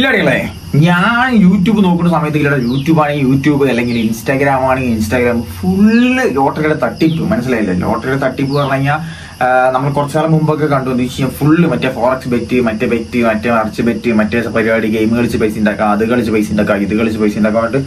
ഇല്ലാടികളെ ഞാൻ യൂട്യൂബ് നോക്കുന്ന സമയത്ത് ഇല്ലട. യൂട്യൂബ് ആണെങ്കിൽ യൂട്യൂബ് അല്ലെങ്കിൽ ഇൻസ്റ്റാഗ്രാം ആണെങ്കിൽ ഇൻസ്റ്റാഗ്രാം. ഫുള്ള് ലോട്ടറിയുടെ തട്ടിപ്പ്. മനസ്സിലായില്ലേ? ലോട്ടറിയുടെ തട്ടിപ്പ് പറഞ്ഞു കഴിഞ്ഞാൽ നമ്മൾ കുറച്ചു നാളെ മുമ്പൊക്കെ കണ്ടു. എന്ന് വെച്ചാൽ ഫുള്ള് മറ്റേ ഫോറക്സ് ബെറ്റ് മറ്റേ ബെറ്റ് മറ്റേ മറിച്ച് ബെറ്റ് മറ്റേ പരിപാടി ഗെയിം കളിച്ച് പൈസ ഉണ്ടാക്കാം അത് കളിച്ച് പൈസ ഉണ്ടാക്കാം ഇത് കളിച്ച് പൈസ ഉണ്ടാക്കാൻ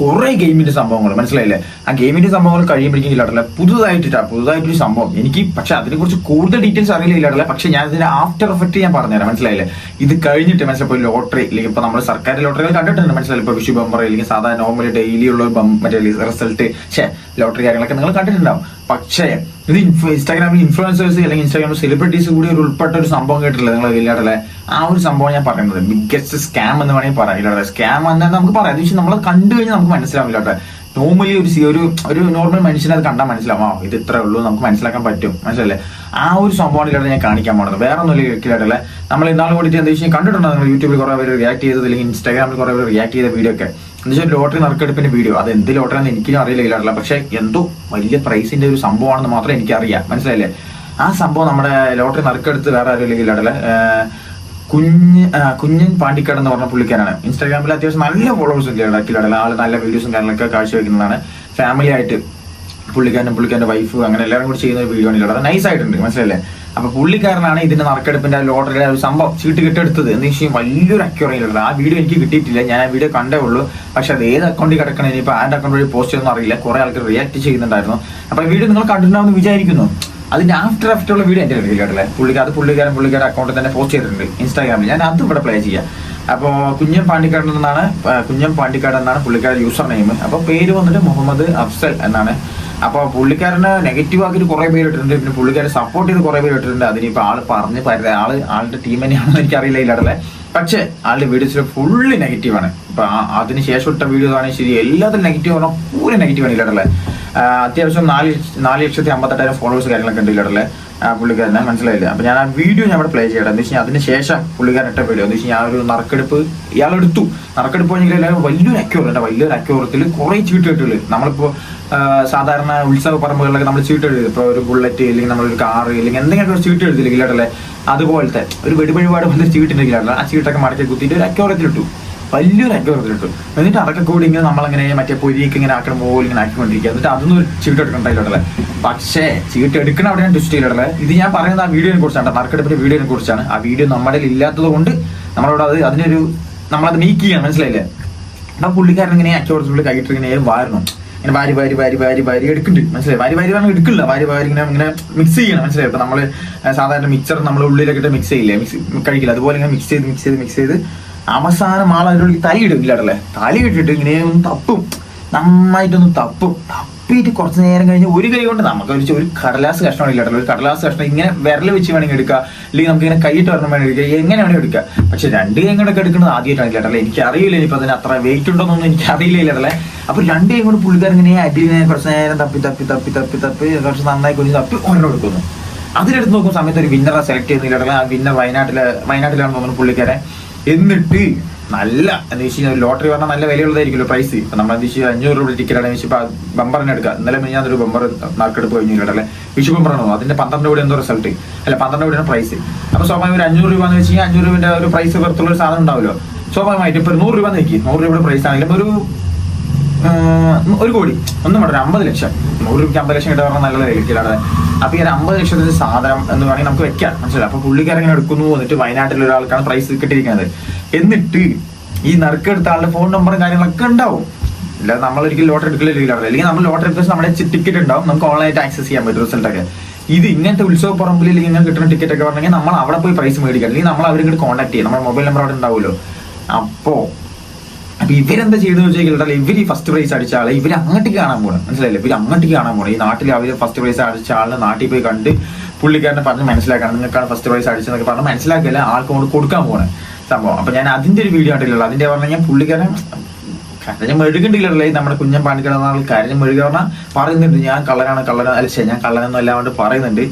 കുറെ ഗെയിമിന്റെ സംഭവങ്ങൾ മനസ്സിലായില്ലേ? ആ ഗെയിമിന്റെ സംഭവങ്ങൾ കഴിയുമ്പോഴേക്കും ഇല്ലാട്ടില്ല പുതുതായിട്ടാ പുതുതായിട്ടൊരു സംഭവം. എനിക്ക് പക്ഷെ അതിനെ കുറിച്ച് കൂടുതൽ ഡീറ്റെയിൽസ് അറിയില്ല ഇല്ലാട്ടില്ല പക്ഷെ ഞാൻ ഇതിന്റെ ആഫ്റ്റർ എഫക്ട് ഞാൻ പറഞ്ഞുതരാം മനസ്സിലായില്ലേ? ഇത് കഴിഞ്ഞിട്ട് മനസ്സിലായി ലോട്ടറി അല്ലെങ്കിൽ ഇപ്പൊ നമ്മൾ സർക്കാർ ലോട്ടറികൾ കണ്ടിട്ടുണ്ട് മനസ്സിലായി? ഇപ്പൊ വിഷു ബമ്പർ അല്ലെങ്കിൽ സാധാരണ നോർമലി ഡെയിലി ഉള്ള മറ്റേ റിസൾട്ട് ഷേ ലോട്ടറി കാര്യങ്ങളൊക്കെ നിങ്ങൾ കണ്ടിട്ടുണ്ടാവും. പക്ഷേ ഇത് ഇൻസ്റ്റാഗ്രാമിൽ ഇൻഫ്ലുവൻസേഴ്സ് അല്ലെങ്കിൽ ഇൻസ്റ്റാഗ്രാമിൽ സെലിബ്രിറ്റീസ് കൂടി ഒരു ഉൾപ്പെട്ട ഒരു സംഭവം കേട്ടിട്ടില്ല നിങ്ങൾ ഇല്ലാട്ടല്ലേ ആ ഒരു സംഭവം ഞാൻ പറയുന്നത്. ബിഗ്ഗസ്റ്റ് സ്കാം എന്ന് വേണമെങ്കിൽ പറയാം. ഇല്ലാട്ടെ സ്കാം എന്നാൽ നമുക്ക് പറയാം. പക്ഷേ നമ്മൾ കണ്ടു കഴിഞ്ഞാൽ നമുക്ക് മനസ്സിലാവില്ല കേട്ടോ. നോർമലി ഒരു ഒരു ഒരു നോർമൽ മനുഷ്യനെ അത് കണ്ടാൽ മനസ്സിലാവും. ഇത് ഇത്രേ ഉള്ളൂ നമുക്ക് മനസ്സിലാക്കാൻ പറ്റും. മനസ്സിലല്ലേ ആ ഒരു സംഭവമാണ് ഇല്ലാതെ ഞാൻ കാണിക്കാൻ പോണത് വേറെ ഒന്നുമില്ല ഇല്ലാട്ടല്ലേ നമ്മൾ ഇന്നാൾ കൂടിയിട്ട് എന്താ വെച്ചാൽ കണ്ടിട്ടുണ്ടോ നിങ്ങൾ യൂട്യൂബിൽ കുറെ പേര് റിയാക്ട് ചെയ്തത് അല്ലെങ്കിൽ ഇൻസ്റ്റാഗ്രാമിൽ കുറെ പേര് റിയാക്ട് ചെയ്ത വീഡിയോ ഒക്കെ? എന്ന് വെച്ചാൽ ലോട്ടറി നറുക്കെടുപ്പിന്റെ വീഡിയോ അത് എന്ത് ലോട്ടറി ആണെന്ന് എനിക്കും അറിയില്ല പക്ഷെ എന്തോ വലിയ പ്രൈസിന്റെ ഒരു സംഭവമാണെന്ന് മാത്രം എനിക്കറിയാം. മനസ്സിലായില്ലേ? ആ സംഭവം നമ്മുടെ ലോട്ടറി നറുക്കെടുത്ത് വേറെ ആരും ഇല്ലാട്ടല്ലേ കുഞ്ഞ് കുഞ്ഞൻ പാണ്ടിക്കാട് എന്ന് പറഞ്ഞ പുള്ളിക്കാരാണ് ഇൻസ്റ്റാഗ്രാമിൽ അത്യാവശ്യം നല്ല ഫോളോവേഴ്സ് ഉണ്ട് ഇടക്കിലാണ് ആൾ നല്ല വീഡിയോസും കാര്യങ്ങളൊക്കെ കാഴ്ചവെക്കുന്നതാണ്. ഫാമിലി ആയിട്ട് പുള്ളിക്കാരനും പുള്ളിക്കാരന്റെ വൈഫ് അങ്ങനെ എല്ലാവരും കൂടി ചെയ്യുന്ന ഒരു വീഡിയോ ആണ് ഇല്ലാതെ നൈസ് ആയിട്ടുണ്ട്. മനസ്സിലല്ലേ അപ്പൊ പുള്ളിക്കാരനാണ് ഇതിന്റെ നറുക്കെടുപ്പിന്റെ ലോട്ടറിയുടെ ഒരു സംഭവം ചീട്ട് കിട്ടെടുത്തത് എന്ന് വെച്ചാൽ വലിയൊരു അക്യൂറേറ്റ് ആ വീഡിയോ എനിക്ക് കിട്ടിയിട്ടില്ല. ഞാൻ ആ വീഡിയോ കണ്ടേ ഉള്ളൂ. പക്ഷെ അത് ഏത് അക്കൗണ്ടിൽ കിടക്കണം ഇനിയിപ്പോൾ ആ അക്കൗണ്ട് വഴി പോസ്റ്റ് ചെയ്യുന്ന അറിയില്ല. കുറെ ആൾക്കാർ റിയാക്ട് ചെയ്യുന്നുണ്ടായിരുന്നു. അപ്പൊ വീഡിയോ നിങ്ങൾ കണ്ടിട്ടുണ്ടാവും വിചാരിക്കുന്നു. അതിന്റെ ആഫ്റ്റർ ആഫ്റ്റർ ഉള്ള വീഡിയോ എന്റെ കേട്ടില്ലേ? പുള്ളിക്കാർ അത് പുള്ളിക്കാരൻ പുള്ളിക്കാരുടെ അക്കൗണ്ടിൽ തന്നെ പോസ്റ്റ് ചെയ്തിട്ടുണ്ട് ഇൻസ്റ്റാഗ്രാമിൽ ഞാൻ അതും ഇവിടെ പ്ലേ ചെയ്യാം. അപ്പോൾ കുഞ്ഞൻ പാണ്ടിക്കാട് എന്നാണ് കുഞ്ഞം പാണ്ടിക്കാട് എന്നാണ് പുള്ളിക്കാരുടെ യൂസർ നെയിം അപ്പോൾ പേര് വന്നിട്ട് മുഹമ്മദ് അഫ്സൽ എന്നാണ്. അപ്പോൾ പുള്ളിക്കാരന് നെഗറ്റീവ് ആക്കിയിട്ട് കുറേ പേര് ഇട്ടിട്ടുണ്ട്. പിന്നെ പുള്ളിക്കാരെ സപ്പോർട്ട് ചെയ്ത് കുറേ പേര് ഇട്ടിട്ടുണ്ട്. അതിനിപ്പോൾ ആൾ പറഞ്ഞ് പരുത ആൾ ആളുടെ ടീം തന്നെയാണെന്ന് എനിക്ക് അറിയില്ല ഇല്ലാടല്ലേ പക്ഷേ ആളുടെ വീഡിയോസിൽ ഫുള്ള് നെഗറ്റീവാണ് ഇപ്പൊ അതിന് ശേഷം ഇട്ട വീഡിയോ ആണെങ്കിൽ ശരി എല്ലാത്തിലും നെഗറ്റീവ് പറഞ്ഞാൽ പൂരെ നെഗറ്റീവ് ആണ് ഇല്ലാടല്ലേ അത്യാവശ്യം നാല് നാല് ലക്ഷത്തി അമ്പത്തെട്ടായിരം ഫോളോവേഴ്സ് കാര്യങ്ങളൊക്കെ ഉണ്ട് ഇല്ലാടല്ലേ പുള്ളിക്കാരനെ മനസ്സിലായില്ല? അപ്പൊ ഞാൻ ആ വീഡിയോ ഞാൻ ഇവിടെ പ്ലേ ചെയ്യട്ടെ. എന്ന് വെച്ചാൽ അതിന് ശേഷം പുള്ളിക്കാരൻ ഇട്ട വീഡിയോ എന്ന് വെച്ചാൽ ഞാൻ ഒരു നറുക്കെടുപ്പ് ഇയാൾ എടുത്തു നറുക്കെടുപ്പ് എല്ലാവരും വലിയൊരു അക്യൂർ വലിയൊരു അക്യൂറത്തിൽ കുറെ കിട്ടുള്ളൂ നമ്മളിപ്പോ സാധാരണ ഉത്സവ പറമ്പുകളിലൊക്കെ നമ്മൾ ചീട്ട് എഴുതി. ഇപ്പൊ ഒരു ബുള്ളറ്റ് അല്ലെങ്കിൽ നമ്മളൊരു കാർ അല്ലെങ്കിൽ എന്തെങ്കിലും ഒരു ചീട്ട് എഴുതില്ല ഇല്ലാട്ടല്ലേ അതുപോലത്തെ ഒരു വെടിപഴിപാട് പോലത്തെ ചീട്ടിന്റെ ആ ചീട്ടൊക്കെ മടക്കി കുത്തിയിട്ട് ഒരു അക്യോറത്തിലിട്ടു വലിയൊരു അക്യൂറത്തിലിട്ടു എന്നിട്ട് അതൊക്കെ കൂടി ഇങ്ങനെ നമ്മളങ്ങനെ മറ്റേ പൊരിയൊക്കെ ഇങ്ങനെ ആക്കണം പോലെ ഇങ്ങനെ ആക്കിക്കൊണ്ടിരിക്കുക. എന്നിട്ട് അതൊന്നും ഒരു ചീട്ട് എടുക്കണ്ടായില്ലേ പക്ഷേ ചീട്ട് എടുക്കണ അവിടെ ഞാൻ ട്വിസ്റ്റ് ചെയ്തിട്ടുള്ളത് ഇത് ഞാൻ പറയുന്ന ആ വീഡിയോനെ കുറിച്ചാണ് നറുക്കെടുപ്പിന്റെ വീഡിയോനെ കുറിച്ചാണ്. ആ വീഡിയോ നമ്മുടെ ഇല്ലാത്തത് കൊണ്ട് നമ്മളോട് അത് അതിനൊരു നമ്മളത് ചെയ്യാൻ മനസ്സിലായില്ലേ? എന്നാ പുള്ളിക്കാരൻ ഇങ്ങനെ അച്ചോടത്തുള്ളിൽ കൈയിട്ട് ഇങ്ങനെ വാരണം. ഇങ്ങനെ വാരി വാരി വാരി വാരി വാരി എടുക്കുന്നുണ്ട്. മനസ്സിലായി? വാരി വാരി പറഞ്ഞാൽ എടുക്കില്ല. വാരി വാരി ഇങ്ങനെ ഇങ്ങനെ മിക്സ് ചെയ്യണം. മനസ്സിലായി? ഇപ്പൊ നമ്മൾ സാധാരണ മിക്സർ നമ്മൾ ഉള്ളിലൊക്കെ ഇട്ട് മിക്സ് ചെയ്യില്ലേ? മിക്സ് കഴിക്കില്ല. അതുപോലെ ഇങ്ങനെ മിക്സ് ചെയ്ത് മിക്സ് ചെയ്ത് മിക്സ് ചെയ്ത് അവസാനം ആൾ അതിനോട് തലയിടും. ഇല്ലാടല്ലേ തലയിട്ടിട്ട് ഇങ്ങനെ തപ്പും. നന്നായിട്ടൊന്ന് തപ്പും. തപ്പിയിട്ട് കുറച്ച് നേരം കഴിഞ്ഞ് ഒരു കൈ കൊണ്ട് നമുക്ക് ഒരു ഒരു കടലാസ് കഷ്ണം ഇല്ലാട്ടല്ലോ ഒരു കടലാസ് കഷ്ണം ഇങ്ങനെ വിരൽ വെച്ച് വേണമെങ്കിൽ എടുക്കുക അല്ലെങ്കിൽ നമുക്ക് ഇങ്ങനെ കൈയിട്ട് വരണം വേണമെങ്കിൽ എടുക്കുക എങ്ങനെ വേണമെങ്കിൽ എടുക്കുക പക്ഷെ രണ്ട് കൈ കൊണ്ടൊക്കെ എടുക്കുന്നത് ആദ്യമായിട്ടാണ് ഇല്ലാട്ടല്ലേ എനിക്ക് അറിയില്ല ഇനിയിപ്പോൾ അതിന് അത്ര വെയിറ്റ് ഉണ്ടോന്നൊന്നും എനിക്ക് അറിയില്ല ഇല്ലാട്ടല്ലേ അപ്പൊ രണ്ട് കൈ കൊണ്ട് പുള്ളിക്കാരൻ ഇങ്ങനെ അടി കുറച്ച് നേരം തപ്പി തപ്പി തപ്പി തപ്പി തപ്പി കുറച്ച് നന്നായി കുഞ്ഞ് തപ്പി ഒരെണ്ണം എടുക്കുന്നു. അതിലെടുത്ത് നോക്കുന്ന സമയത്ത് ഒരു വിന്നറെ സെലക്ട് ചെയ്യുന്നില്ല ആ വിന്നർ വയനാട്ടിലെ വയനാട്ടിലാണ് തോന്നുന്നു പുള്ളിക്കാരെ എന്നിട്ട് നല്ല എന്ന് വെച്ച് കഴിഞ്ഞാൽ ലോട്ടറി പറഞ്ഞാൽ നല്ല വിലയുള്ളതായിരിക്കുമല്ലോ പ്രൈസ് ഇപ്പൊ നമ്മൾ എന്താ വെച്ചാൽ അഞ്ഞൂറ് രൂപ ടിക്കറ്റ് ആണെങ്കിൽ ഇപ്പൊ ബമ്പറിനെ എടുക്കുക. ഇന്നലെ ഞാൻ ഒരു ബമ്പർ നറുക്കെടുപ്പ് കഴിഞ്ഞു അല്ലെ? വിഷു ബമ്പറാണോ അതിന്റെ പന്ത്രണ്ട് കോടി എന്തോ റിസൾട്ട് അല്ല പന്ത്രണ്ട് കോടിയാണ് പ്രൈസ് അപ്പൊ സ്വാഭാവികം ഒരു അഞ്ഞൂറ് രൂപ എന്ന് വെച്ച് കഴിഞ്ഞാൽ അഞ്ഞൂറ് രൂപന്റെ ഒരു പ്രൈസ് പുറത്തുള്ള ഒരു സാധനം ഉണ്ടാവുമല്ലോ. സ്വാഭാവികമായിട്ട് ഇപ്പൊ നൂറ് രൂപ നോക്കി നൂറ് രൂപയുടെ പ്രൈസ് ആണെങ്കിലും ഒരു ഒരു കോടി. ഒന്നും വേണ്ട അമ്പത് ലക്ഷം. നൂറ് രൂപയ്ക്ക് അമ്പത് ലക്ഷം കിട്ടാൻ പറഞ്ഞാൽ നല്ല വിലക്കിലാണ് അപ്പൊ ഈ ഒരു അമ്പത് ലക്ഷത്തിന്റെ സാധനം എന്ന് വേണമെങ്കിൽ നമുക്ക് വെക്കാം. മനസ്സിലായി? അപ്പൊ പുള്ളിക്കാരങ്ങനെ എടുക്കുന്നു. എന്നിട്ട് വയനാട്ടിൽ ഒരാൾക്കാണ് പ്രൈസ് കിട്ടിയിരിക്കുന്നത്. എന്നിട്ട് ഈ നറുക്കെടുത്ത ആളുടെ ഫോൺ നമ്പറും കാര്യങ്ങളൊക്കെ ഉണ്ടാവും. ഇല്ല നമ്മൾ ഒരിക്കലും ലോട്ടറി എടുക്കില്ല അല്ലെങ്കിൽ നമ്മൾ ലോട്ടറി എടുത്ത നമ്മുടെ ടിക്കറ്റ് ഉണ്ടാവും. നമുക്ക് ഓൺലൈനായിട്ട് ആക്സസ് ചെയ്യാൻ പറ്റും റിസൾട്ടൊക്കെ ഇത് ഇങ്ങനത്തെ ഉത്സവ പറമ്പിൽ അല്ലെങ്കിൽ ഇങ്ങനെ കിട്ടുന്ന ടിക്കറ്റ് ഒക്കെ പറഞ്ഞെങ്കിൽ നമ്മൾ അവിടെ പോയി പ്രൈസ് മേടിക്കാം. അല്ലെങ്കിൽ നമ്മൾ അവരിങ്ങോട്ട് കോൺടാക്ട് ചെയ്യാം. നമ്മുടെ മൊബൈൽ നമ്പർ അവിടെ ഉണ്ടാവുമല്ലോ. അപ്പോ അപ്പൊ ഇവരെന്താ ചെയ്തെന്ന് വെച്ചാൽ ഇവർ ഈ ഫസ്റ്റ് പ്രൈസ് അടിച്ച ആളെ ഇവർ അങ്ങോട്ടേക്ക് കാണാൻ പോകണം മനസ്സിലായില്ലേ? ഇവർ അങ്ങോട്ടേക്ക് കാണാൻ പോകണം ഈ നാട്ടിൽ അവർ ഫസ്റ്റ് പ്രൈസ് അടിച്ച ആളിനെ നാട്ടിൽ പോയി കണ്ട് പുള്ളിക്കാരനെ പറഞ്ഞ് മനസ്സിലാക്കണം. നിങ്ങൾക്കാണ് ഫസ്റ്റ് പ്രൈസ് അടിച്ചെന്നൊക്കെ പറഞ്ഞ് മനസ്സിലാക്കില്ല ആൾക്ക് കൊണ്ട് കൊടുക്കാൻ പോകണം സംഭവം. അപ്പൊ ഞാൻ അതിന്റെ ഒരു വീഡിയോ കണ്ടില്ലല്ലോ അതിന്റെ പറഞ്ഞു കഴിഞ്ഞാൽ പുള്ളിക്കാരൻ കരഞ്ഞ മെഴുകണ്ടില്ലല്ലേ നമ്മുടെ കുഞ്ഞൻ പാണിക്കിടന്ന ആൾ കരഞ്ഞ മെഴുക പറഞ്ഞാൽ പറയുന്നുണ്ട്. ഞാൻ കള്ളനാണ് കള്ളനാണ്. അല്ല ശരി ഞാൻ കള്ളനൊന്നും അല്ലാണ്ട് പറയുന്നുണ്ട്.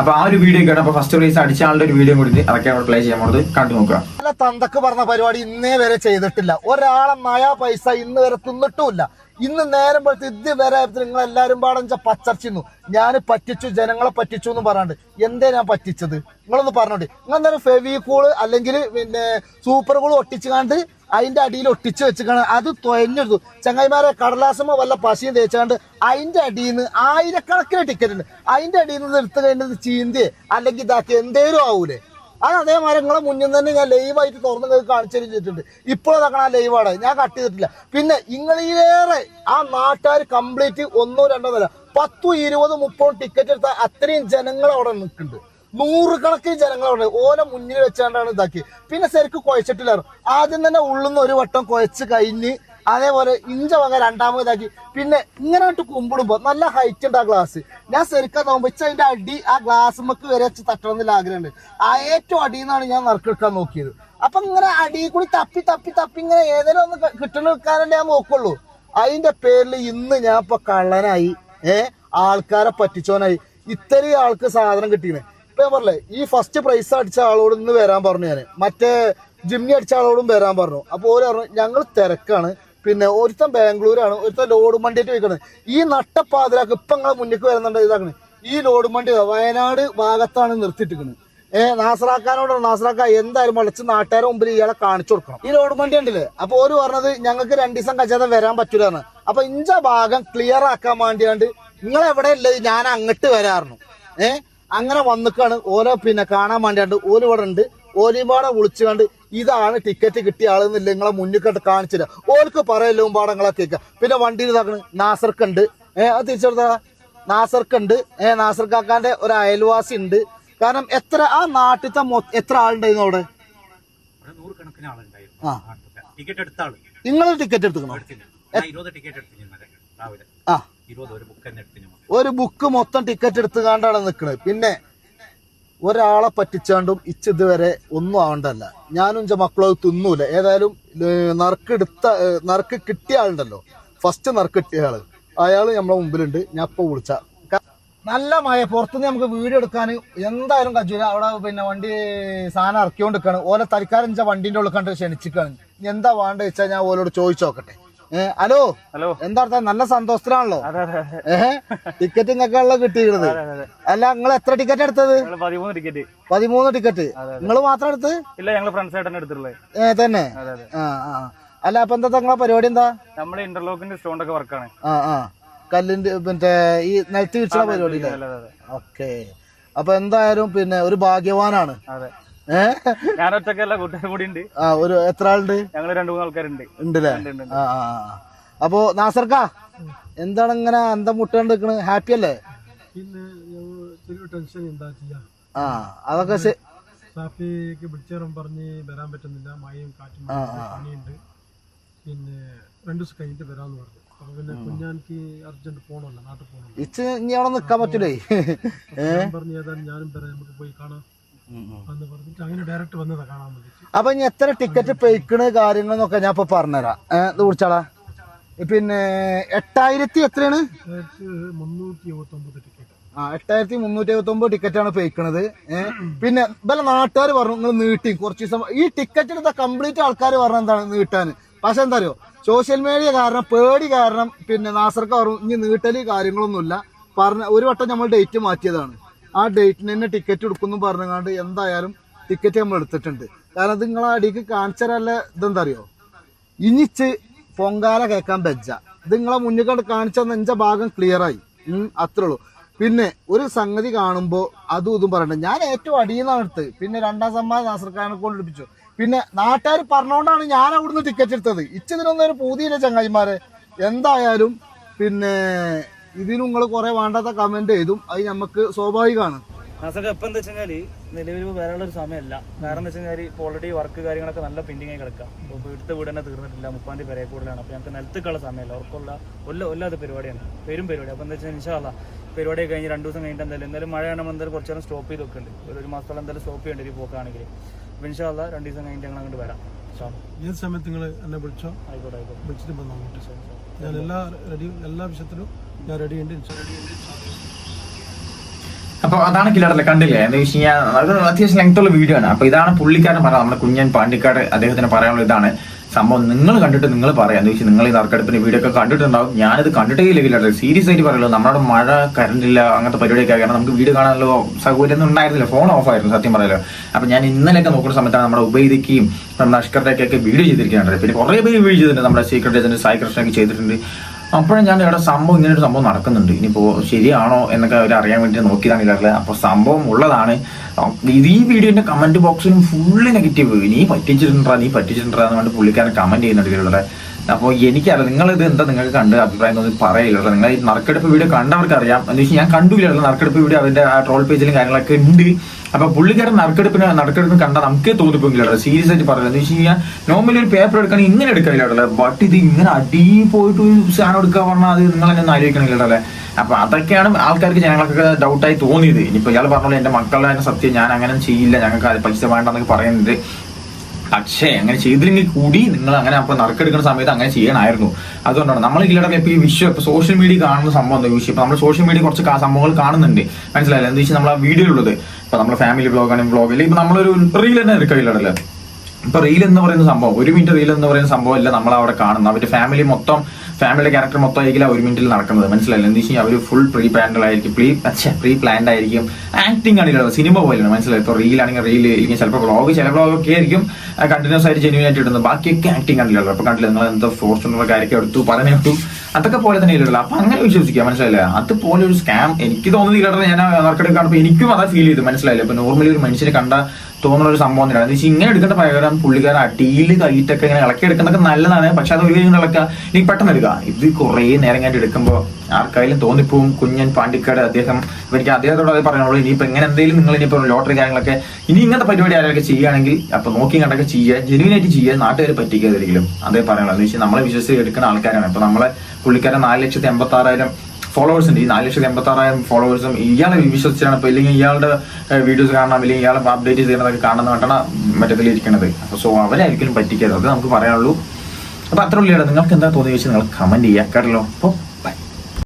അപ്പൊ ആ ഒരു വീഡിയോ കേട്ടോ അപ്പൊ ഫസ്റ്റ് പ്രൈസ് അടിച്ച ആളുടെ ഒരു വീഡിയോ കൂടി അതൊക്കെ നമ്മൾ പ്ലേ ചെയ്യാൻ പോകുന്നത് കണ്ടു നോക്കുക. തന്തക്ക് പറഞ്ഞ പരിപാടി ഇന്നേ വരെ ചെയ്തിട്ടില്ല. ഒരാളെ മായ പൈസ ഇന്ന് വരെ തിന്നിട്ടുമില്ല. ഇന്ന് നേരം പോലത്തെ ഇത് വരെ നിങ്ങൾ എല്ലാരും പാടം പച്ചർച്ചിന്നു ഞാൻ പറ്റിച്ചു ജനങ്ങളെ പറ്റിച്ചു എന്ന് പറയാണ്ട് എന്തേ ഞാൻ പറ്റിച്ചത്? നിങ്ങളൊന്ന് പറഞ്ഞോട്ടെ. നിങ്ങൾ എന്തായാലും ഫെവിക്കൂൾ അല്ലെങ്കിൽ പിന്നെ സൂപ്പർ കൂൾ ഒട്ടിച്ചുകാണ്ട് അതിന്റെ അടിയിൽ ഒട്ടിച്ച് വെച്ചിക്കാണ് അത് തൊയഞ്ഞെടുത്തു. ചങ്ങായിമാരെ കടലാസമോ വല്ല പശയും തേച്ചാണ്ട് അതിന്റെ അടിയിൽ നിന്ന് ആയിരക്കണക്കിന് ടിക്കറ്റ് ഉണ്ട്. അതിന്റെ അടിയിൽ നിന്ന് എടുത്തു കഴിഞ്ഞത് ചീന്തിയെ. അല്ലെങ്കിൽ ഇതാക്കി എന്തേലും ആവൂലേ? അത് അതേമാതിരി നിങ്ങളെ മുന്നിൽ തന്നെ ഞാൻ ലൈവായിട്ട് തുറന്ന് നിങ്ങൾക്ക് കാണിച്ചു ചെയ്തിട്ടുണ്ട്. ഇപ്പോൾ ഇതാക്കണ ആ ലൈവാണ് ഞാൻ കട്ട് ചെയ്തിട്ടില്ല. പിന്നെ ഇങ്ങളിലേറെ ആ നാട്ടുകാർ കംപ്ലീറ്റ് ഒന്നോ രണ്ടോ നില പത്തു ഇരുപത് മുപ്പതും ടിക്കറ്റ് എടുത്ത അത്രയും ജനങ്ങൾ അവിടെ നിൽക്കുന്നുണ്ട്. നൂറുകണക്കിന് ജനങ്ങൾ അവിടെ ഓനെ മുന്നിൽ വെച്ചാണ്ടാണ് ഇതാക്കി പിന്നെ ശരിക്കും കുഴച്ചിട്ടില്ലായിരുന്നു. ആദ്യം തന്നെ ഉള്ളുന്ന ഒരു വട്ടം കുഴച്ച് കഴിഞ്ഞ് അതേപോലെ ഇഞ്ച വക രണ്ടാമത് ഇതാക്കി പിന്നെ ഇങ്ങനെ കുമ്പിടുമ്പോ നല്ല ഹൈറ്റ് ഉണ്ട് ആ ഗ്ലാസ് ഞാൻ ശരിക്കാൻ നോക്കുമ്പോ ഇച്ച അതിന്റെ അടി ആ ഗ്ലാസ് മക്ക് വരെ വെച്ച് തട്ടണം എന്നുള്ള ആഗ്രഹമുണ്ട് ആ ഏറ്റവും അടിയിൽ നിന്നാണ് ഞാൻ നറുക്കെടുക്കാൻ നോക്കിയത്. അപ്പൊ ഇങ്ങനെ അടിയിൽ കൂടി തപ്പി തപ്പി തപ്പി ഇങ്ങനെ ഏതെങ്കിലും ഒന്ന് കിട്ടണ എടുക്കാനല്ലേ ഞാൻ നോക്കുള്ളൂ. അതിന്റെ പേരിൽ ഇന്ന് ഞാൻ ഇപ്പൊ കള്ളനായി ഏ ആൾക്കാരെ പറ്റിച്ചോനായി ഇത്രയും ആൾക്ക് സാധനം കിട്ടിയത് ഇപ്പൊ ഞാൻ പറഞ്ഞേ ഈ ഫസ്റ്റ് പ്രൈസ് അടിച്ച ആളോട് ഇന്ന് വരാൻ പറഞ്ഞു ഞാൻ മറ്റേ ജിമ്മി അടിച്ച ആളോടും വരാൻ പറഞ്ഞു. അപ്പോൾ ഓര് പറഞ്ഞു ഞങ്ങൾ തിരക്കാണ്. പിന്നെ ഒരുത്തൻ ബാംഗ്ലൂരാണ് ഒരുത്തൻ ലോഡ് വണ്ടിയായിട്ട് വയ്ക്കണത് ഈ നട്ടപ്പാതിരാക്ക് ഇപ്പൊ നിങ്ങളെ മുന്നിൽ വരുന്നുണ്ട് ഇതാക്കണ്? ഈ ലോഡ് മണ്ടി വയനാട് ഭാഗത്താണ് നിർത്തിയിട്ടിരിക്കുന്നത് ഏഹ് നാസറാക്കാനോടാണ് നാസറാക്ക എന്തായാലും വളച്ച് നാട്ടുകാരെ മുമ്പിൽ ഇയാളെ കാണിച്ചു കൊടുക്കണം. ഈ ലോഡ് മണ്ടി ഉണ്ടല്ലേ അപ്പൊ ഓര് പറഞ്ഞത് ഞങ്ങൾക്ക് രണ്ടു ദിവസം കച്ചാതെ വരാൻ പറ്റൂലാണ് അപ്പൊ ഇഞ്ച ഭാഗം ക്ലിയർ ആക്കാൻ വേണ്ടിയാണ്ട് നിങ്ങൾ എവിടെ ഉള്ളത് ഞാൻ അങ്ങോട്ട് വരാറുന്നു ഏഹ് അങ്ങനെ വന്നിക്കാണ്. ഓരോ പിന്നെ കാണാൻ വേണ്ടിയാണ്ട് ഓൽ ഇവിടെ ഉണ്ട് ഓലിമ്പാടെ വിളിച്ചുകൊണ്ട് ഇതാണ് ടിക്കറ്റ് കിട്ടിയ ആളെന്നില്ല നിങ്ങളെ മുന്നിൽ കണ്ട് കാണിച്ചില്ല. ഓൾക്ക് പറയല്ലോ പാടങ്ങളെ കേൾക്കുക പിന്നെ വണ്ടിയിൽ ഇതാക്കണ് നാസർക്കുണ്ട്. ഏഹ് അത് തിരിച്ചെടുത്താ നാസർക്കുണ്ട്. ഏഹ് നാസർക്കാക്കാന്റെ ഒരു അയൽവാസി ഉണ്ട്. കാരണം എത്ര ആ നാട്ടിലത്തെ എത്ര ആളുണ്ടായിരുന്നു അവിടെ? ആ. നിങ്ങൾ ടിക്കറ്റ് എടുത്തുക്കണോ എടുത്തു ആ. ഒരു ബുക്ക് മൊത്തം ടിക്കറ്റ് എടുത്തുകാണ്ടാണ് നിൽക്കുന്നത് പിന്നെ ഒരാളെ പറ്റിച്ചാണ്ടും ഇച്ചിതുവരെ ഒന്നും ആവണ്ടല്ല. ഞാനും ഇഞ്ച മക്കളോ തിന്നൂല. ഏതായാലും നറുക്കെടുത്ത നറുക്ക് കിട്ടിയ ആളുണ്ടല്ലോ. ഫസ്റ്റ് നറുക്ക് കിട്ടിയ ആൾ. അയാൾ നമ്മളെ മുമ്പിലുണ്ട്. ഞാൻ ഇപ്പൊ വിളിച്ച. നല്ല മഴ. പുറത്തുനിന്ന് നമുക്ക് വീഡിയോ എടുക്കാൻ എന്തായാലും കജൂല അവിടെ പിന്നെ വണ്ടി സാധനം ഇറക്കിക്കൊണ്ടിരിക്കുകയാണ് ഓലെ തൽക്കാലം വണ്ടിന്റെ ഉള്ളിൽ കണ്ട് ക്ഷണിച്ചിക്കാണ് എന്താ വേണ്ടത് വെച്ചാൽ ഞാൻ ഓലോട് ചോദിച്ചു നോക്കട്ടെ. ഹലോ? ഹലോ? എന്താർത്ഥം നല്ല സന്തോഷത്തിലാണല്ലോ. അതെ അതെ ഉള്ള ഏഹ് ടിക്കറ്റ് കിട്ടിയിരുന്നത്? അല്ല നിങ്ങൾ എത്ര ടിക്കറ്റ് എടുത്തത്? പതിമൂന്ന് ടിക്കറ്റ്. പതിമൂന്ന് ടിക്കറ്റ്. നിങ്ങൾ മാത്രം എടുത്ത്? ഇല്ല ഞങ്ങൾ ഫ്രണ്ട്സ് ആയിട്ടാണ് എടുത്തിട്ടുള്ളത്. ഏ തന്നെ. അല്ല അപ്പൊ എന്താ നിങ്ങളെ പരിപാടി എന്താ? നമ്മൾ ഇന്റർലോക്കിന്റെ സ്റ്റോൺ ഒക്കെ വർക്കാണ്. ആ ആ. കല്ലിന്റെ മറ്റേ ഈ നിലത്ത് വിരിച്ചുള്ള പരിപാടി ഓക്കെ. അപ്പൊ എന്തായാലും പിന്നെ ഒരു ഭാഗ്യവാനാണ്. അതെ. ഞാൻ ഒറ്റക്കല്ല കൂട്ടുകാരും കൂടി ഉണ്ട് ആ ഒരു എത്ര ആളുണ്ട്? ഞങ്ങൾ രണ്ടു മൂന്ന് ആൾക്കാരുണ്ട്. ഉണ്ടല്ലേ? ഉണ്ട്, ഉണ്ട്, ഉണ്ട്. ആ. അപ്പൊ നാസർക്ക എന്താണ് ഇങ്ങനെ അന്തം മുട്ടാണ്ട് നിക്കണ്? ഹാപ്പി അല്ലേ? ടെൻഷൻ എന്താ ചെയ്യാ ആ അതൊക്കെ സാഫിക്ക് വിളിച്ചേരം പറഞ്ഞ് വരാൻ പറ്റുന്നില്ല. മഴയും കാറ്റും പണിയുണ്ട് പിന്നെ രണ്ടു ദിവസം കഴിഞ്ഞിട്ട് വരാന്ന് പറഞ്ഞു. അപ്പൊ പിന്നെ കുഞ്ഞാനിക്ക് അർജന്റ് പോണല്ലോ നാട്ടിൽ ഇച്ച് ഇനി അവിടെ നിക്കാൻ പറ്റൂലേ? പറഞ്ഞു ഏതായാലും ഞാനും വരാം. നമുക്ക് പോയി കാണാം. എന്ന് പറഞ്ഞിട്ട് അങ്ങനെ ഡയറക്റ്റ് വന്നതാ കാണാൻ വേണ്ടിട്ട് അപ്പൊ ഇനി എത്ര ടിക്കറ്റ് പെയ്ക്കണ് കാര്യങ്ങളെന്നൊക്കെ ഞാൻ ഇപ്പൊ പറഞ്ഞുതരാം. ഏഹ് ഇത് പിന്നെ എട്ടായിരത്തി എത്രയാണ്? മുന്നൂറ്റി ടിക്കറ്റ് ആ എട്ടായിരത്തി മുന്നൂറ്റി എഴുപത്തി ഒമ്പത് ടിക്കറ്റ് ആണ്. പെയ്ക്കണത് പിന്നെ പല നാട്ടുകാർ പറഞ്ഞു നിങ്ങൾ നീട്ടി കുറച്ച് ദിവസം ഈ ടിക്കറ്റ് എടുത്ത കംപ്ലീറ്റ് ആൾക്കാർ പറഞ്ഞ എന്താണ് നീട്ടാൻ പക്ഷെ എന്താ അറിയോ? സോഷ്യൽ മീഡിയ കാരണം പേടി കാരണം പിന്നെ നാസർക്ക് പറഞ്ഞു ഇനി നീട്ടൽ കാര്യങ്ങളൊന്നുമില്ല. പറഞ്ഞ ഒരു വട്ടം നമ്മൾ ഡേറ്റ് മാറ്റിയതാണ്. ആ ഡേറ്റിന് തന്നെ ടിക്കറ്റ് എടുക്കുന്നു പറഞ്ഞുകൊണ്ട് എന്തായാലും ടിക്കറ്റ് നമ്മൾ എടുത്തിട്ടുണ്ട്. കാരണം അത് നിങ്ങളെ അടിക്ക് കാണിച്ചാലല്ല ഇതെന്താ അറിയോ ഇനിച്ച് പൊങ്കാല കേൾക്കാൻ വെച്ച ഇത് നിങ്ങളെ മുന്നിൽ കണ്ട് കാണിച്ച നെഞ്ച ഭാഗം ക്ലിയറായി അത്രേ ഉള്ളൂ. പിന്നെ ഒരു സംഗതി കാണുമ്പോൾ അതും ഇതും പറയണ്ട. ഞാൻ ഏറ്റവും അടിയുന്നാണ് എടുത്തത്. പിന്നെ രണ്ടാം സമ്മാനം നാസർക്കാരനെ കൊണ്ട് എടുപ്പിച്ചു പിന്നെ നാട്ടുകാർ പറഞ്ഞുകൊണ്ടാണ് ഞാൻ അവിടുന്ന് ടിക്കറ്റ് എടുത്തത്. ഇച്ചതിനൊന്നും ഒരു പൂതിയില്ല ചങ്ങായിമാരെ. എന്തായാലും പിന്നെ ഇതിന് നിങ്ങൾ കുറെ വേണ്ടാത്ത കമന്റ് ചെയ്തും അത് നമുക്ക് സ്വാഭാവികമാണ്. നാസൊക്കെ ഇപ്പം എന്താ വെച്ചാൽ നിലവിൽ വരാനുള്ള ഒരു സമയമല്ല. കാരണം എന്താ വെച്ചാൽ ഇപ്പോൾ ഓൾറെഡി വർക്ക് കാര്യങ്ങളൊക്കെ നല്ല പെൻഡിങ് ആയി കിടക്കാം. അപ്പോൾ ഇവിടുത്തെ വീട് തന്നെ തീർന്നിട്ടില്ല. മുപ്പാം തീയതി വരെ കൂടുതലാണ് അപ്പോൾ ഞങ്ങൾക്ക് നിലത്തേക്കുള്ള സമയമല്ല. അവർക്കുള്ള ഒല്ല ഒല്ലാത്ത പരിപാടിയാണ്. പേരും പരിപാടി. അപ്പോൾ എന്താ വെച്ചാൽ ഇൻഷാല്ല പരിപാടി കഴിഞ്ഞ് രണ്ട് ദിവസം കഴിഞ്ഞിട്ട് എന്തായാലും എന്തായാലും മഴയാണ് എന്തായാലും കുറച്ച് നേരം സ്റ്റോപ്പ് ചെയ്ത് വെക്കുന്നുണ്ട് ഒരു ഒരു മാസത്തോളം എന്തായാലും സ്റ്റോപ്പ് ചെയ്യേണ്ടി ഒരു പോക്കാണെങ്കിൽ അപ്പോൾ ഇൻഷാല്ല രണ്ട് ദിവസം കഴിഞ്ഞിട്ട് ഞങ്ങൾ അങ്ങോട്ട് വരാം. ഈ. ഏത് സമയത്ത് നിങ്ങൾ എന്നെ വിളിച്ചോ? ആയിക്കോട്ടെ ആയിക്കോട്ടെ. വിളിച്ചിട്ട് ഞാൻ എല്ലാ റെഡി എല്ലാ വിഷയത്തിലും അപ്പൊ അതാണ് കില്ലറല്ലേ കണ്ടില്ലേ? എന്താ വെച്ച് കഴിഞ്ഞാൽ അത് അത്യാവശ്യം ലെങ്ത് ഉള്ള വീഡിയോ ആണ്. അപ്പൊ ഇതാണ് പുള്ളിക്കാരൻ പറയാം നമ്മുടെ കുഞ്ഞൻ പാണ്ടിക്കാട് അദ്ദേഹത്തിന് പറയാനുള്ള ഇതാണ്. സംഭവം നിങ്ങൾ കണ്ടിട്ട് നിങ്ങൾ പറയാം. എന്ന് വെച്ചാൽ നിങ്ങൾ ഈ നറുക്കെടുപ്പിന് വീഡിയോ ഒക്കെ കണ്ടിട്ടുണ്ടാവും. ഞാനിത് കണ്ടിട്ടേ ഇല്ല സീരിയസ് ആയിട്ട് പറയുള്ളൂ നമ്മുടെ മഴ കരണ്ടില്ല അങ്ങനത്തെ പരിപാടിയൊക്കെ കാരണം നമുക്ക് വീട് കാണാനുള്ള സൗകര്യം ഒന്നും ഉണ്ടായിരുന്നില്ല. ഫോൺ ഓഫ് ആയിരുന്നു സത്യം പറയാലോ അപ്പൊ ഞാൻ ഇന്നലെയൊക്കെ നോക്കുന്ന സമയത്താണ് നമ്മുടെ ഉപയോഗിക്കുകയും നമ്മുടെ അഷ്കറിന്റെയൊക്കെ വീഡിയോ ചെയ്തിരിക്കുകയാണ് പിന്നെ കുറേ പേര് വീഡിയോ ചെയ്തിട്ടുണ്ട്. നമ്മുടെ സീക്രട്ട് ഏജന്റ് സായി കൃഷ്ണയൊക്കെ ചെയ്തിട്ടുണ്ട്. അപ്പോഴും ഞാൻ ഇവിടെ സംഭവം ഇങ്ങനെ ഒരു സംഭവം നടക്കുന്നുണ്ട്. ഇനിയിപ്പോ ശരിയാണോ എന്നൊക്കെ അവർ അറിയാൻ വേണ്ടി നോക്കിയതാണ് ഇല്ലാറുള്ളത് അപ്പൊ സംഭവം ഉള്ളതാണ്. ഈ വീഡിയോന്റെ കമന്റ് ബോക്സിലും ഫുള്ള് നെഗറ്റീവ് നീ പറ്റിച്ചിട്ടുണ്ടാ നീ പറ്റിച്ചിട്ടുണ്ടാ എന്ന് പറഞ്ഞിട്ട് പുള്ളിക്കാരൻ കമന്റ് ചെയ്യുന്നുണ്ട് ഇതിലുള്ള അപ്പോൾ എനിക്കറിയാം ഇത് എന്താ നിങ്ങൾക്ക് കണ്ട് അഭിപ്രായം ഒന്നും പറയില്ല നിങ്ങൾ ഈ നറുക്കെടുപ്പ് വീഡിയോ കണ്ടവർക്ക് അറിയാം എന്ന് വെച്ചാൽ ഞാൻ കണ്ടില്ല നറുക്കെടുപ്പ് വീഡിയോ അതിന്റെ ആ ട്രോൾ പേജിലും കാര്യങ്ങളൊക്കെ ഉണ്ട്. അപ്പൊ പുള്ളിക്കാരൻ നറുക്കെടുപ്പിന് നറുക്കെടുപ്പിന് കണ്ടാൽ നമുക്കേ തോന്നിപ്പോങ്കില്ല സീരിയസ് ആയിട്ട് പറയുന്നത്. എന്ന് വെച്ച് കഴിഞ്ഞാൽ നോർമലി ഒരു പേപ്പർ എടുക്കണമെങ്കിൽ ഇങ്ങനെ എടുക്കില്ല ബട്ട് ഇത് ഇങ്ങനെ അടി പോയിട്ട് ഒരു സാധനം എടുക്കാൻ പറഞ്ഞാൽ അത് നിങ്ങൾ തന്നെ ആലോചിക്കണില്ലല്ലേ അപ്പൊ അതൊക്കെയാണ് ആൾക്കാർക്ക് ജനങ്ങൾക്കൊക്കെ ഡൗട്ടായി തോന്നിയത്. ഇനിയിപ്പോ ഇയാൾ പറഞ്ഞോളൂ എന്റെ മക്കളുടെ സത്യം ഞാൻ അങ്ങനെ ചെയ്യില്ല ഞങ്ങൾക്ക് പൈസ വേണ്ടെന്നൊക്കെ പറയുന്നുണ്ട് പക്ഷേ അങ്ങനെ ചെയ്തില്ലെങ്കിൽ കൂടി നിങ്ങൾ അങ്ങനെ അപ്പൊ നറുക്കെടുക്കുന്ന സമയത്ത് അങ്ങനെ ചെയ്യണമായിരുന്നു. അതുകൊണ്ടാണ് നമ്മൾ ഇതിലൂടെ ഇപ്പൊ ഈ വിഷയം ഇപ്പൊ സോഷ്യൽ മീഡിയ കാണുന്ന സംഭവം എന്താ വിഷയം നമ്മൾ സോഷ്യൽ മീഡിയ കുറച്ച് സംഭവങ്ങൾ കാണുന്നുണ്ട്. മനസ്സിലായില്ല? എന്താ വെച്ചാൽ നമ്മൾ ആ ഉള്ളത് ഇപ്പൊ നമ്മുടെ ഫാമിലി ബ്ലോഗ് ആണെങ്കിൽ ബ്ലോഗ് അല്ലെങ്കിൽ ഇപ്പൊ നമ്മളൊരു റീൽ തന്നെ എടുക്കില്ലടല്ലേ ഇപ്പൊ റീൽ എന്ന് പറയുന്ന സംഭവം ഒരു മിനിറ്റ് റീൽ എന്ന് പറയുന്ന സംഭവം അല്ല നമ്മൾ അവിടെ കാണുന്നത്. അവരുടെ ഫാമിലി മൊത്തം ഫാമിലിയുടെ ക്യാരക്ടർ മൊത്തം ആയിരിക്കില്ല ഒരു മിനിറ്റിൽ നടക്കുന്നത്. മനസ്സിലായില്ല? എന്താ വെച്ചാൽ അവർ ഫുൾ പ്രീ പ്ലാൻഡ് ആയിരിക്കും. പ്രീ പ്രീ പ്ലാൻഡ് ആയിരിക്കും. ആക്ടിങ് ആണെങ്കിലും സിനിമ പോലെയാണ് മനസ്സിലായി? ഇപ്പോൾ റീൽ ആണെങ്കിൽ റീൽ ഇല്ലെങ്കിൽ ചിലപ്പോൾ വ്ളോഗ് ചില വ്ലോഗ് ഒക്കെ ആയിരിക്കും. കണ്ടിന്യൂസ് ആയിട്ട് ജെന്യൂൻ ആയിട്ട് ഇടുന്നത്. ബാക്കിയൊക്കെ ആക്ടിങ് ആണല്ലോ അപ്പൊ കണ്ടില്ല? നിങ്ങൾ എന്താ ഫോർച്യൂണർ കാര്യമൊക്കെ എടുത്തു പറഞ്ഞു വിട്ടു അതൊക്കെ പോലെ തന്നെ ഇല്ലല്ലോ. അപ്പൊ അങ്ങനെ വിശ്വസിക്കുക. മനസ്സിലായില്ല? അതുപോലെ ഒരു സ്കാം എനിക്ക് തോന്നുന്നില്ല ഞാൻ നറുക്കെടുക്കാൻ കാണുമ്പോൾ എനിക്കും അതാ ഫീൽ ചെയ്തു. മനസ്സിലായില്ല? ഇപ്പൊ നോർമലി ഒരു മനുഷ്യനെ കണ്ട തോന്നുന്ന ഒരു സംഭവം തന്നെയാണ് വെച്ചാൽ ഇങ്ങനെ എടുക്കേണ്ട പകരം പുള്ളിക്കാരൻ അടിയിൽ കൈയിട്ടൊക്കെ ഇങ്ങനെ ഇളക്കി എടുക്കുന്നതൊക്കെ നല്ലതാണ്. പക്ഷെ അത് ഒരു ഇളക്കുക ഇനി പെട്ടെന്ന് എടുക്കുക. ഇത് കുറേ നേരം കഴിഞ്ഞിട്ട് എടുക്കുമ്പോൾ ആർക്കായാലും തോന്നിപ്പോവും കുഞ്ഞൻ പാണ്ടിക്കാട് അദ്ദേഹം. എനിക്ക് അദ്ദേഹത്തോട് അത് പറഞ്ഞോളൂ ഇനിയിപ്പോ എങ്ങനെ എന്തെങ്കിലും നിങ്ങൾ ഇനിയിപ്പോ ലോട്ടറി കാര്യങ്ങളൊക്കെ ഇനി ഇങ്ങനത്തെ പരിപാടി ആരൊക്കെ ചെയ്യുകയാണെങ്കിൽ അപ്പൊ നോക്കി കണ്ടൊക്കെ ചെയ്യുക. ജെനുവിനായിട്ട് ചെയ്യുക. നാട്ടുകാർ പറ്റിക്കാതിരിക്കലും അതേ പറയാനുള്ളത് എന്ന് വെച്ചാൽ നമ്മളെ വിശ്വസിച്ച് എടുക്കുന്ന ആൾക്കാരാണ്. ഇപ്പൊ നമ്മളെ പുള്ളിക്കാരൻ നാല് ലക്ഷത്തി എൺപത്തി ആറായിരം ഫോളോവേഴ്സ് ഉണ്ട്. ഈ നാല് ലക്ഷത്തി എൺപത്തി ആറായിരം ഫോളോവേഴ്സും ഇയാളെ വിശ്വസിച്ചാണ് അപ്പൊ ഇല്ലെങ്കിൽ ഇയാളുടെ വീഡിയോസ് കാണണം അല്ലെങ്കിൽ ഇയാളെ അപ്ഡേറ്റ് ചെയ്യുന്നതൊക്കെ കാണുന്ന എന്നിട്ടാണ് മറ്റത്തിൽ ഇരിക്കുന്നത്. അപ്പൊ സോ അവരായിരിക്കും പറ്റിക്കരുത്. അത് നമുക്ക് പറയാനുള്ളൂ. അപ്പൊ അത്ര ഉള്ളിയാണ് നിങ്ങൾക്ക് എന്താ തോന്നിയ വെച്ചാൽ നിങ്ങൾ കമന്റ് ചെയ്യുക കേട്ടല്ലോ. അപ്പോൾ